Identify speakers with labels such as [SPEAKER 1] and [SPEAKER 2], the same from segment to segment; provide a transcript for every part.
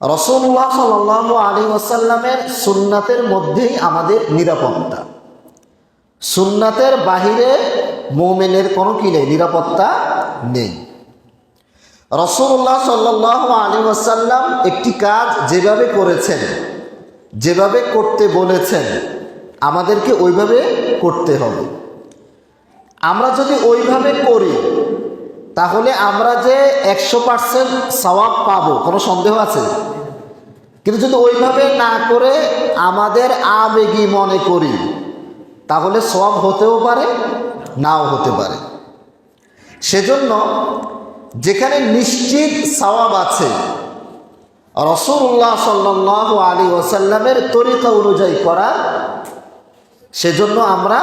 [SPEAKER 1] রসুল্লাহ সাল আলী ওয়াসাল্লামের সুন্নাতের মধ্যেই আমাদের নিরাপত্তা। সুন্নাতের বাহিরে মোমেনের কোনো কি নেই? নিরাপত্তা নেই। রসুল্লাহ সাল্লাহ আলী ওয়াসাল্লাম একটি কাজ যেভাবে করেছেন, যেভাবে করতে বলেছেন, আমাদেরকে ওইভাবে করতে হবে। আমরা যদি ওইভাবে করি তাহলে আমরা যে একশো পার্সেন্ট সওয়াব পাবো, কোনো সন্দেহ আছে? কিন্তু যদি ওইভাবে না করে আমাদের আবেগী মনে করি, তাহলে সব হতেও পারে, নাও হতে পারে। সেজন্য যেখানে নিশ্চিত সওয়াব আছে রসুল্লাহ সাল্লাহ আলী ওসাল্লামের তরিকা অনুযায়ী করা, সেজন্য আমরা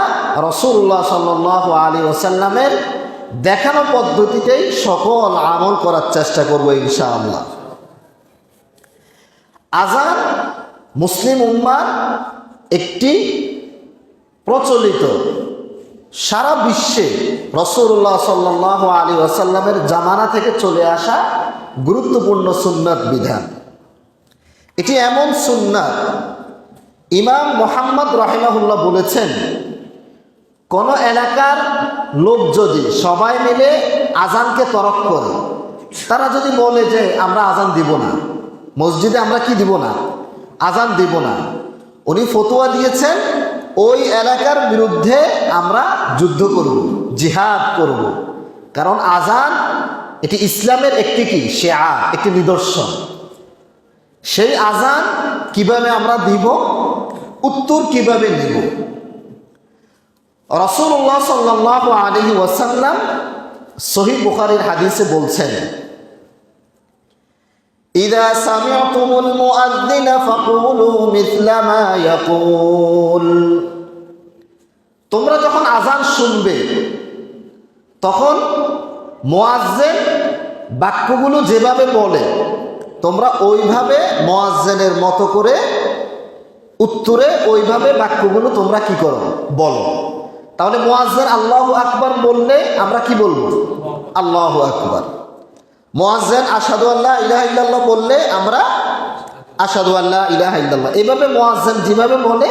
[SPEAKER 1] রসুল্লাহ সাল্লাহ আলী ওসাল্লামের দেখানো পদ্ধতিতেই সকল আমল করার চেষ্টা করব ইনশাআল্লাহ। আজান মুসলিম উম্মার একটি প্রচলিত সারা বিশ্বে রসুল্লাহ সাল্লাহ আলী ওয়াসাল্লামের জামানা থেকে চলে আসা গুরুত্বপূর্ণ সুন্নাত বিধান। এটি এমন সুন্নাত, ইমাম মোহাম্মদ রাহিমাহুল্লাহ বলেছেন কোন এলাকার লোক যদি সবাই মিলে আজানকে তরক করে, তারা যদি বলে যে আমরা আজান দিব না, মসজিদে আমরা কি দিব না? আজান দিব না। উনি ফতুয়া দিয়েছেন, ওই এলাকার বিরুদ্ধে আমরা যুদ্ধ করব, জিহাদ করব। কারণ আজান এটি ইসলামের একটি কি? শেয়ার একটি নিদর্শন। সেই আজান কীভাবে আমরা দিব? উত্তর কীভাবে নিব? রসুল্লাহ সাল্লাহ আলহি ওয়াসাল্লাম সহি বুখারির হাদিসে বলছেন إذا سمعتم المؤذن فقولوا مثل ما يقول তোমরা যখন আজান শুনবে তখন মোয়াজ্জেন বাক্যগুলো যেভাবে বলে তোমরা ওইভাবে মোয়াজ্জেনের মতো করে উত্তরে ওইভাবে বাক্যগুলো তোমরা কি করো বলো তাহলে মোয়াজ্জেন আল্লাহ আকবার বললে আমরা কি বলব? আল্লাহ আকবার। মোয়াজ্জেন আসাদু আল্লাহ ইলাহ বললে আমরা আসাদু আল্লাহ ইলাহ এভাবে মোয়াজ্জেন যেভাবে বলে,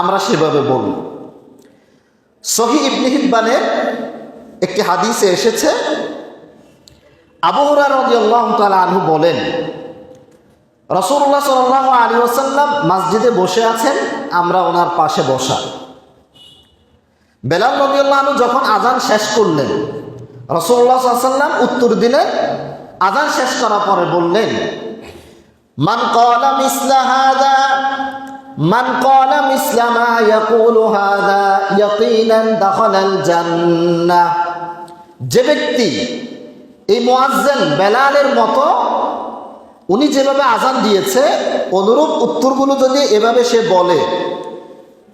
[SPEAKER 1] আমরা সেভাবে বলব সহি ইবনি হিব্বানের একটি হাদিসে এসেছে আবহরা রদি আল্লাহ আনহু বলেন রসুল্লাহ সাল আলী ওসাল্লাম মসজিদে বসে আছেন, আমরা ওনার পাশে বসা। বেলাল রবিউল্লাহ আনু যখন আজান শেষ করলেন রসুল্লাহ সাল্লাম উত্তর দিলেন আজান শেষ করার পরে বললেন, মান কলা মিসলা হাদা মান কলা মিসলামা ইয়াকুলু হাদা ইয়াকিনান দাখালাল জান্নাহ। যে ব্যক্তি এই মুয়াজ্জিন বেলালের মতো উনি যেভাবে আজান দিয়েছে, অনুরূপ উত্তরগুলো যদি এভাবে সে বলে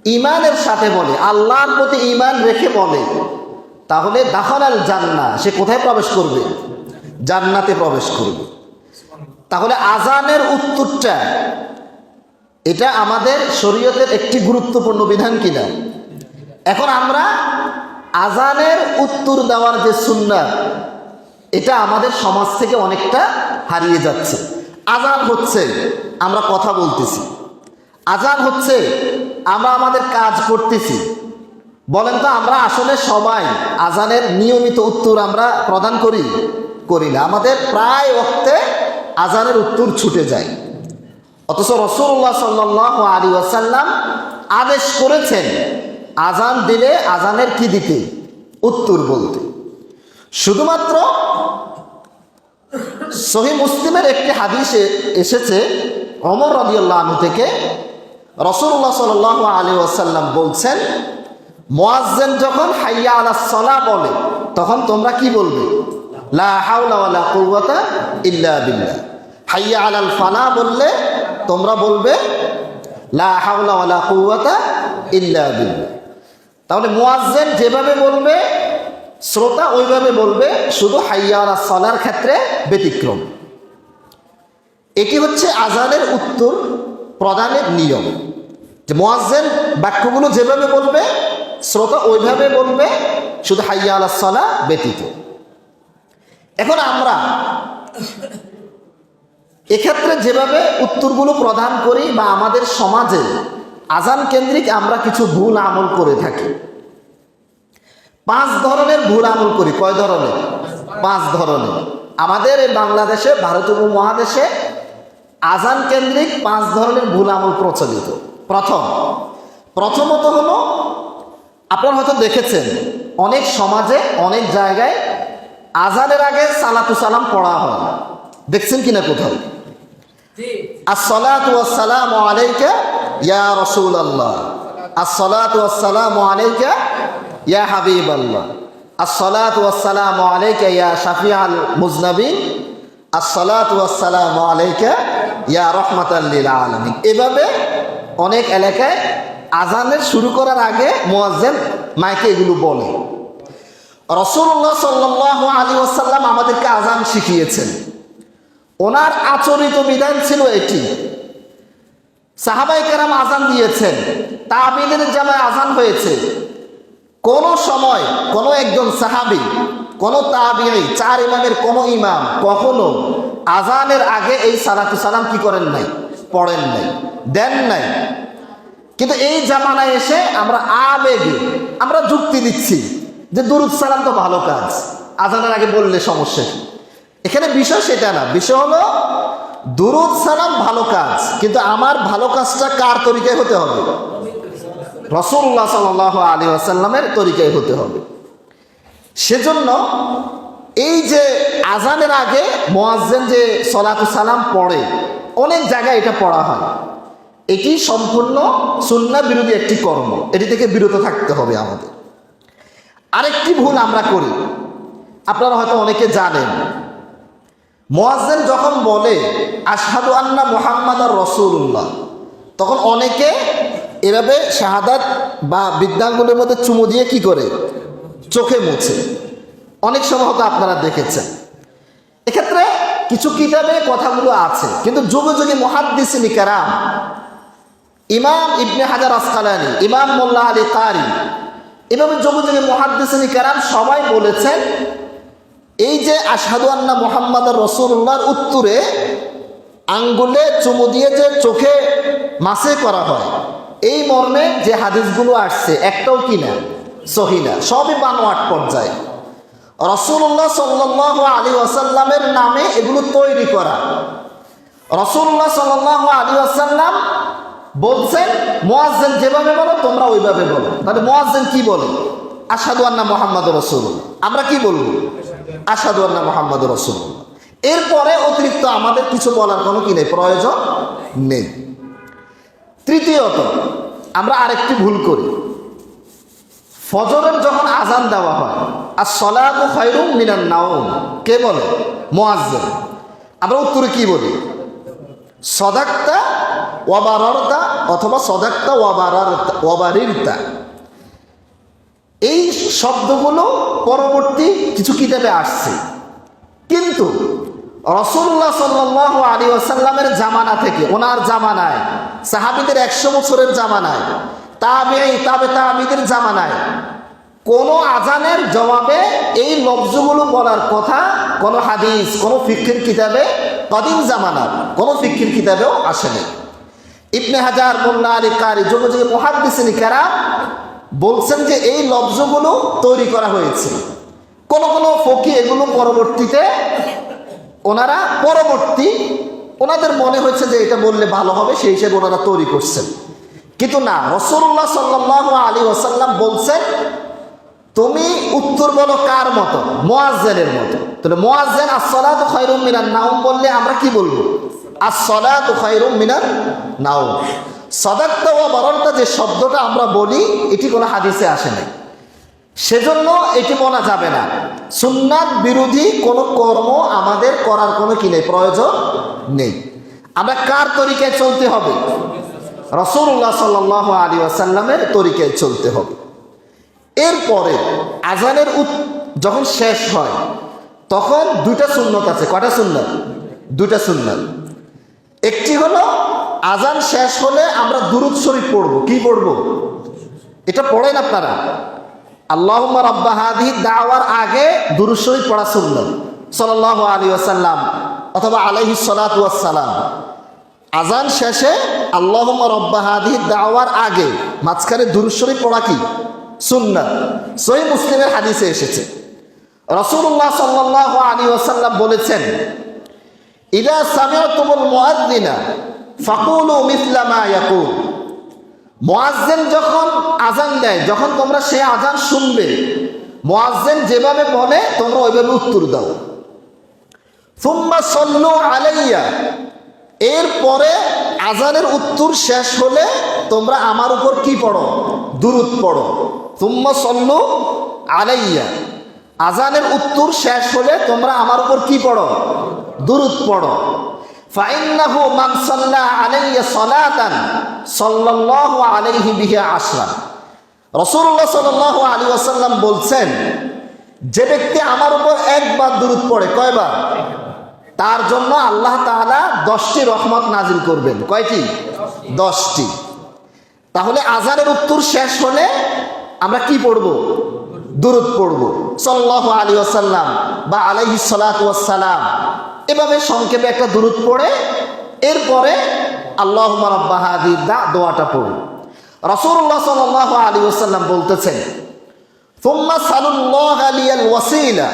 [SPEAKER 1] ইমানের সাথে বলে, আল্লাহর প্রতি ইমান রেখে বলে, তাহলে দাখলাল জান্না সে কোথায় প্রবেশ করবে? জান্নাতে প্রবেশ করবে। তাহলে আজানের উত্তরটা, এটা আমাদের শরীয়তের একটি গুরুত্বপূর্ণ বিধান কিনা? এখন আমরা আজানের উত্তর দেওয়ার যে সুন্নাত এটা আমাদের সমাজ থেকে অনেকটা হারিয়ে যাচ্ছে। আজান হচ্ছে, আমরা কথা বলতেছি। আজান হচ্ছে আমরা আমাদের কাজ করতেছি। বলেন তো, আমরা আসলে সবাই আজানের নিয়মিত উত্তর আমরা প্রদান করি করি না। আমাদের প্রায় অক্তে আজানের উত্তর ছুটে যায়। অথচ রসুল্লাহ সাল্লাহ আলী ওয়াসাল্লাম আদেশ করেছেন, আজান দিলে আজানের কি দিতে? উত্তর বলতে। শুধুমাত্র সহি মুসলিমের একটি হাদিসে এসেছে অমর রদিউল্লাহ আনু থেকে রসুল্লাহ সাল আলী ওয়াসাল্লাম বলছেন, মোয়াজ্জেন যখন হাইয়া আলা সলা বলে, তখন তোমরা কি বলবে? লা হাইয়া আলাল বললে তোমরা বলবে, লা মুয়াজ্জেন যেভাবে বলবে, শ্রোতা ওইভাবে বলবে, শুধু সলার ক্ষেত্রে ব্যতিক্রম। এটি হচ্ছে আজানের উত্তর। প্রদানের নিয়ম। যে মোয়াজ্জেন বাক্যগুলো যেভাবে বলবে, শ্রোতা ওইভাবে বলবে, শুধু হাইয়া আলা সলা ব্যতীত। এখন আমরা এক্ষেত্রে যেভাবে উত্তরগুলো প্রদান করি বা আমাদের সমাজে আজান কেন্দ্রিক আমরা কিছু ভুল আমল করে থাকি। পাঁচ ধরনের ভুল আমল করি। কয় ধরনের? পাঁচ ধরনের। আমাদের এই বাংলাদেশে ভারতীয় উপমহাদেশে আজান কেন্দ্রিক পাঁচ ধরনের ভুল আমল প্রচলিত। প্রথম প্রথমত হলো আপনারা হয়তো দেখেছেন অনেক সমাজে অনেক জায়গায় আজানের আগে সালাতু সালাম পড়া হয়। দেখছেন কিনা কোথাও? আসসালাতু ওয়াসসালামু আলাইকা ইয়া আসসালাতু ওয়াসসালামু আলাইকা ইয়া আসসালাতু ওয়াসসালামু আলাইকা ইয়া শাফিআল মুজনাবিন। আসসালাতু ওয়াসসালামু আলাইকা ইয়া রাহমাতাল লিল আলামিন। এভাবে অনেক এলাকায় আজানের শুরু করার আগে মুয়াজ্জিন মাইকে এগুলো বলে। রসুল্লাহ সাল্লাহ আলী ওয়াসাল্লাম আমাদেরকে আজান শিখিয়েছেন। ওনার আচরিত বিধান ছিল এটি। সাহাবাই কেরাম আজান দিয়েছেন। তাবিনের জামায় আজান হয়েছে। কোন সময় কোন একজন সাহাবি, কোন তাবিই চার ইমামের কোন ইমাম কখনো আজানের আগে এই সালাতু সালাম কি করেন নাই? পড়েন নাই, দেন নাই। কিন্তু এই জামানায় এসে আমরা আবেগে আমরা যুক্তি দিচ্ছি যে দুরুদ সালাম তো ভালো কাজ। আজানের আগে বললে সমস্যা এখানে বিষয় সেটা না, বিষয় হলো দুরুদ সালাম ভালো কাজ, কিন্তু আমার ভালো কাজটা কার তরিকায় হতে হবে? রসুল্লাহ সাল আলী আসাল্লামের তরিকায় হতে হবে। সেজন্য এই যে আজানের আগে মোয়াজ্জেন যে সলাতু সালাম পড়ে, অনেক জায়গায় এটা পড়া হয়। এটি সম্পূর্ণ সুন্না বিরোধী একটি কর্ম। এটি থেকে বিরত থাকতে হবে আমাদের। আরেকটি ভুল আমরা করি। আপনারা হয়তো অনেকে জানেন, মোয়াজ্জেন যখন বলে, আশহাদু আন্না মোহাম্মদ আর রসুল্লাহ তখন অনেকে এভাবে শাহাদাত বা বিদ্যাঙ্গুলের মধ্যে চুমু দিয়ে কি করে? চোখে মুছে। অনেক সময় হয়তো আপনারা দেখেছেন। এক্ষেত্রে কিছু কিতাবে কথাগুলো আছে, কিন্তু যুগে যুগে মহাদ্দিসিনী কেরাম, ইমাম ইবনে হাজার আসকালানি, ইমাম মোল্লা আলী কারি এভাবে যুগে যুগে মহাদ্দিসিনী কেরাম সবাই বলেছেন, এই যে আসাদু আন্না মোহাম্মদ রসুল্লাহর উত্তরে আঙ্গুলে চুমু দিয়ে যে চোখে মাসে করা হয়, এই মর্মে যে হাদিসগুলো আসছে, একটাও কিনা সহিনা সবই বানোয়াট পর্যায়ে। রসুল্লাহ সাল্লাহ আলী ওয়াসাল্লামের নামে এগুলো তৈরি করা। রসুল্লাহ সাল্লাহ আলী ওয়াসাল্লাম বলছেন, মোয়াজ্জেন যেভাবে বলো, তোমরা ওইভাবে বলো। তাহলে মোয়াজ্জেন কি বলে? আসাদু আন্না মোহাম্মদ রসুল আমরা কি বলব? আসাদু আন্না মোহাম্মদ রসুল এরপরে অতিরিক্ত আমাদের কিছু বলার কোনো কি নেই, প্রয়োজন নেই। তৃতীয়ত, আমরা আরেকটি ভুল করি। ফজরের যখন আজান দেওয়া হয় আর সলাত খয়রুম মিনান নাওম। কে বলে? মোয়াজ্জেন। আমরা উত্তরে কি বলি? সদাক্তা ওয়াবারতা অথবা সদাক্তা ওয়াবারারতা ওয়াবারিরতা এই শব্দগুলো পরবর্তী কিছু কিতাবে আসছে। কিন্তু রসুল্লাহ সাল্লাহ আলী আসাল্লামের জামানা থেকে, ওনার জামানায়, সাহাবিদের একশো বছরের জামানায় তাবে তাবে তাবিদের জামানায়। কোনো আজানের জবাবে এই লফজগুলো বলার কথা কোনো হাদিস, কোনো ফিক্ষির কিতাবে কদিন জামানার, কোনো ফিক্ষির কিতাবেও আসেনি। ইবনে হাজার মোল্লা আলী কারি যুগে যুগে মহাদ্দিসিনী কারা বলছেন যে এই লফজগুলো তৈরি করা হয়েছে। কোন কোন ফকি এগুলো পরবর্তীতে ওনারা পরবর্তী ওনাদের মনে হয়েছে যে এটা বললে ভালো হবে, সেই হিসেবে ওনারা তৈরি করছেন। কিন্তু না রসুল্লাহ সাল্লাহ আলী ওসাল্লাম বলছেন, তুমি উত্তর বলো কার মতো? মোয়াজ্জেনের মতো। তাহলে মোয়াজ্জেন আসলাত খয়রুম মিনার নাউম বললে আমরা কি বলব? আসলাত খয়রুম মিনার নাউম সদাক্তা ও বরণতা যে শব্দটা আমরা বলি, এটি কোনো হাদিসে আসে নাই। সেজন্য এটি বলা যাবে না। সুন্নাত বিরোধী কোনো কর্ম আমাদের করার কোনো কি নেই? প্রয়োজন নেই। আমরা কার তরিকায় চলতে হবে? রসুল্লাহ সাল আলী আসাল্লামের তরিকায় চলতে হবে। এরপরে আজানের যখন শেষ হয়, তখন দুইটা সুন্নত আছে। কটা সুন্নত? দুইটা সুন্নত। একটি হলো আজান শেষ হলে আমরা দুরুদ শরীফ পড়ব। কি পড়ব? এটা পড়েন আপনারা। আল্লাহ রাব্বা হাদি দাওয়ার আগে দুরুদ শরীফ পড়া সুন্নত। সাল্লাহ আলী আসাল্লাম অথবা আলাইহি সালাম। আজান শেষে আল্লাহ রব্বাহাদি দাওয়ার আগে মাঝখানে দুরুশ্বরী পড়া কি? সুন্নাত। সহি মুসলিমের হাদিসে এসেছে। রসুল্লাহ সাল্লাহ আলী ওসাল্লাম বলেছেন, ইদা সামিয়া তুমুল মুআদ্দিনা ফাকুলু মিসলামা ইয়াকুল। মুয়াজ্জিন যখন আজান দেয়, যখন তোমরা সে আজান শুনবে মুয়াজ্জিন যেভাবে বলে, তোমরা ওইভাবে উত্তর দাও। সুম্মা সল্লু আলাইয়া এরপরে আজানের উত্তর শেষ হলে তোমরা আমার উপর কি পড়ো? দুরুদ পড়ো। সুম্মা সল্লু আলাইয়া। আজানের উত্তর শেষ হলে তোমরা আমার উপর কি পড়ো? দুরুদ পড়ো। ফাইন্নাহু মান সাল্লা আলাইয়া সালাতান সাল্লাল্লাহু আলাইহি বিহা আশরা রাসূলুল্লাহ সাল্লাল্লাহু আলাইহি ওয়াসাল্লাম বলছেন, যে ব্যক্তি আমার উপর একবার দুরুদ পড়ে, কয়বার? তার জন্য আল্লাহ তাআলা দশটি রহমত নাজিল করবেন। কয়টি? দশটি। তাহলে আজানের উত্তর শেষ হলে আমরা কি পড়ব? দুরুদ পড়ব। সাল্লাহ আলী আসাল্লাম বা আলাইহি সালাম এভাবে সংক্ষেপে একটা দুরুদ পড়ে, এরপরে আল্লাহ রব্বাহাদির দা, দোয়াটা পড়ব। রসুল্লাহ সাল্লাহ আলী আসাল্লাম বলতেছেন তোমরা সালুল্লাহ আলিয়াল ওয়াসিলা।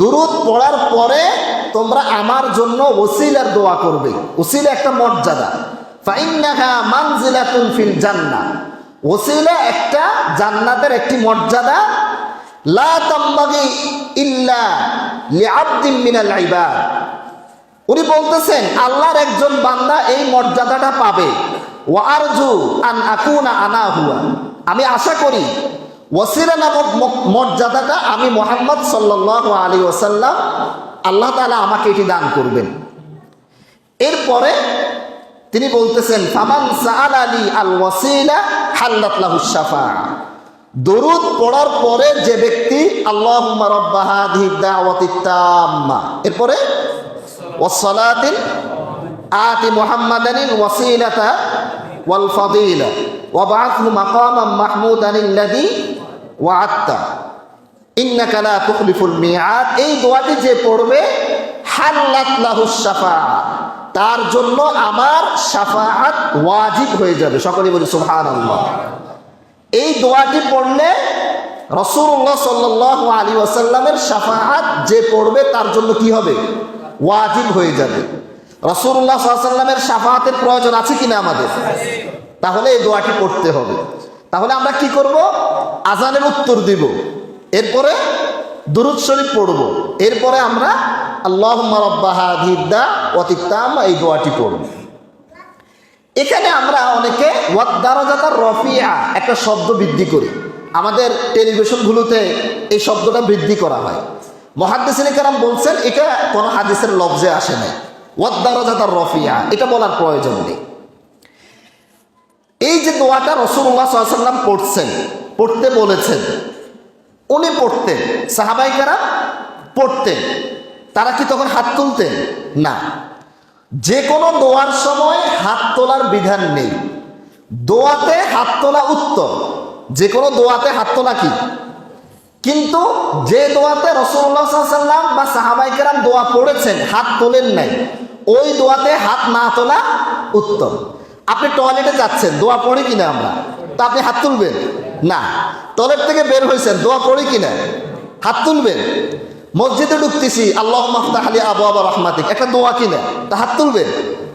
[SPEAKER 1] দুরুদ পড়ার পরে তোমরা আমার জন্য ওসিলার দোয়া করবে। ওসিলা একটা মর্যাদা। একটা জান্নাতের একটি মর্যাদা। লা ইল্লা উনি বলতেছেন, আল্লাহর একজন বান্দা এই মর্যাদাটা পাবে। আন আমি আশা করি ওসিলা নামক মর্যাদাটা আমি মোহাম্মদ সাল্লাহ আলী ওসাল্লাম আল্লাহ তালা আমাকে এটি দান করবেন। এরপরে তিনি বলতেছেন, ফামান সাআল আলী আল ওয়াসিলা হাল্লাত লাহু শাফা। দরুদ পড়ার পরে যে ব্যক্তি আল্লাহ রাব্বা হাদিহি দাওয়াতি তাম্মা। এরপরে, ওয়াসসালাতিন আতি মুহাম্মাদানিল ওয়াসিলাতা ওয়াল ফাদিলা ওয়াবআথহু মাকামান মাহমুদান আল্লাযী ওয়া'আদতা ইন্নাকা লা তুখলিফুল মিআদ এই দোয়াটি যে পড়বে, হাল্লাত লাহু শাফাআত তার জন্য আমার শাফাআত ওয়াজিব হয়ে যাবে। সকলে বলি, সুবহানাল্লাহ। এই দোয়াটি পড়লে রসুল্লাহ সাল্লাহ আলী ওয়াসাল্লামের শাফাআত যে পড়বে, তার জন্য কি হবে? ওয়াজিব হয়ে যাবে। রসুল্লাহ সাল্লামের শাফাআতের প্রয়োজন আছে কিনা আমাদের? তাহলে এই দোয়াটি পড়তে হবে। তাহলে আমরা কি করব? আজানের উত্তর দিব। এরপরে দুরুদ শরীফ পড়ব। এরপরে আমরা আল্লাহ রব্বাহা ধিদ্দা অতিত্তাম এই দোয়াটি পড়ব। এখানে আমরা অনেকে ওয়াদ্দারাজাতার রফিয়া একটা শব্দ বৃদ্ধি করি। আমাদের টেলিভিশনগুলোতে এই শব্দটা বৃদ্ধি করা হয়। মহাদ্দেসিন কারাম বলছেন, এটা কোনো হাদিসের লব্জে আসে নাই। ওয়াদ্দারাজাতার রফিয়া, এটা বলার প্রয়োজন নেই। এই যে দোয়াটা রসুল্লাহ সাল্লাম পড়ছেন, পড়তে বলেছেন, উনি পড়তেন সাহাবাইকারা পড়তেন, তারা কি তখন হাত তুলতেন? না। যে কোনো দোয়ার সময় হাত তোলার বিধান নেই। দোয়াতে হাত তোলা উত্তম। যে কোনো দোয়াতে হাত তোলা কি? কিন্তু যে দোয়াতে রসুল্লাহ সাল্লাম বা সাহাবাইকেরাম দোয়া পড়েছেন, হাত তোলেন নাই, ওই দোয়াতে হাত না তোলা উত্তম। আপনি টয়লেটে যাচ্ছেন, দোয়া পড়ি কিনা আমরা? তা আপনি হাত তুলবেন? না। টয়লেট থেকে বের হয়েছেন দোয়া পড়ি কিনা? হাত তুলবেন? মসজিদে ঢুকতেছি আল্লাহ মাফতাহ আলী আবু আবা রহমাতিক। একটা দোয়া কিনা? তা হাত তুলবেন?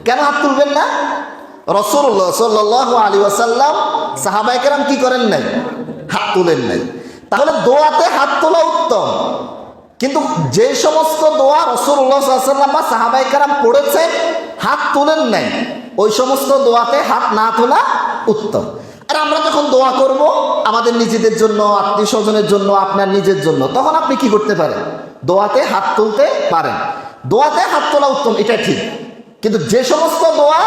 [SPEAKER 1] কেন হাত তুলবেন না? রসুল্লাহ সাল্লাহ আলী ওয়াসাল্লাম সাহাবাইকেরাম কি করেন নাই? হাত তুলেন নাই। তাহলে দোয়াতে হাত তোলা উত্তম। কিন্তু যে সমস্ত দোয়া রসুল্লাহ সাল্লাম বা সাহাবাইকারাম পড়েছেন, হাত তোলেন নাই। ওই সমস্ত দোয়াতে হাত না তোলা উত্তম। আর আমরা যখন দোয়া করব, আমাদের নিজেদের জন্য, আত্মীয় স্বজনের জন্য, আপনার নিজের জন্য, তখন আপনি কি করতে পারেন? দোয়াতে হাত তুলতে পারেন। দোয়াতে হাত তোলা উত্তম, এটা ঠিক। কিন্তু যে সমস্ত দোয়া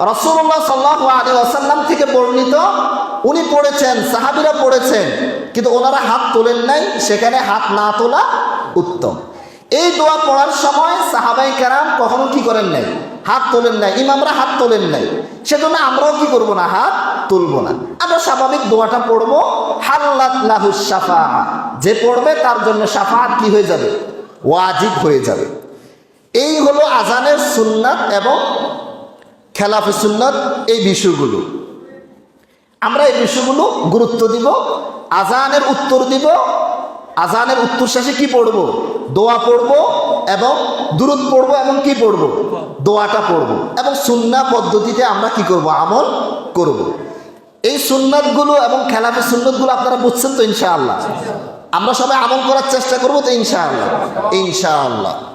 [SPEAKER 1] রসুল্লাহ সাল্লাহ আলী আসাল্লাম থেকে বর্ণিত, উনি পড়েছেন, সাহাবিরা পড়েছেন, কিন্তু ওনারা হাত তোলেন নাই, সেখানে হাত না তোলা উত্তম। এই দোয়া পড়ার সময় সাহাবাই কারাম কখনো কি করেন নাই? হাত তোলেন নাই, ইমামরা হাত তোলেন নাই। সেজন্য আমরাও কি করব না, হাত তুলব না। আমরা স্বাভাবিক দোয়াটা পড়ব, হাল্লাত লাহু সাফা যে পড়বে তার জন্য সাফাত কি হয়ে যাবে? ওয়াজিব হয়ে যাবে। এই হলো আজানের সুন্নাত এবং খেলাফে সুন্নাত এই বিষয়গুলো। আমরা এই বিষয়গুলো গুরুত্ব দিব, আজানের উত্তর দিব। আজানের উত্তর শেষে কি পড়ব? দোয়া পড়ব এবং দূরত পড়ব এবং কি পড়ব? দোয়াটা পড়ব। এবং সুন্না পদ্ধতিতে আমরা কি করব? আমল করব। এই সুন্নাতগুলো এবং খেলাফে সুন্নতগুলো আপনারা বুঝছেন তো ইনশাআল্লাহ? আমরা সবাই আমল করার চেষ্টা করব তো ইনশাআল্লাহ? ইনশাআল্লাহ।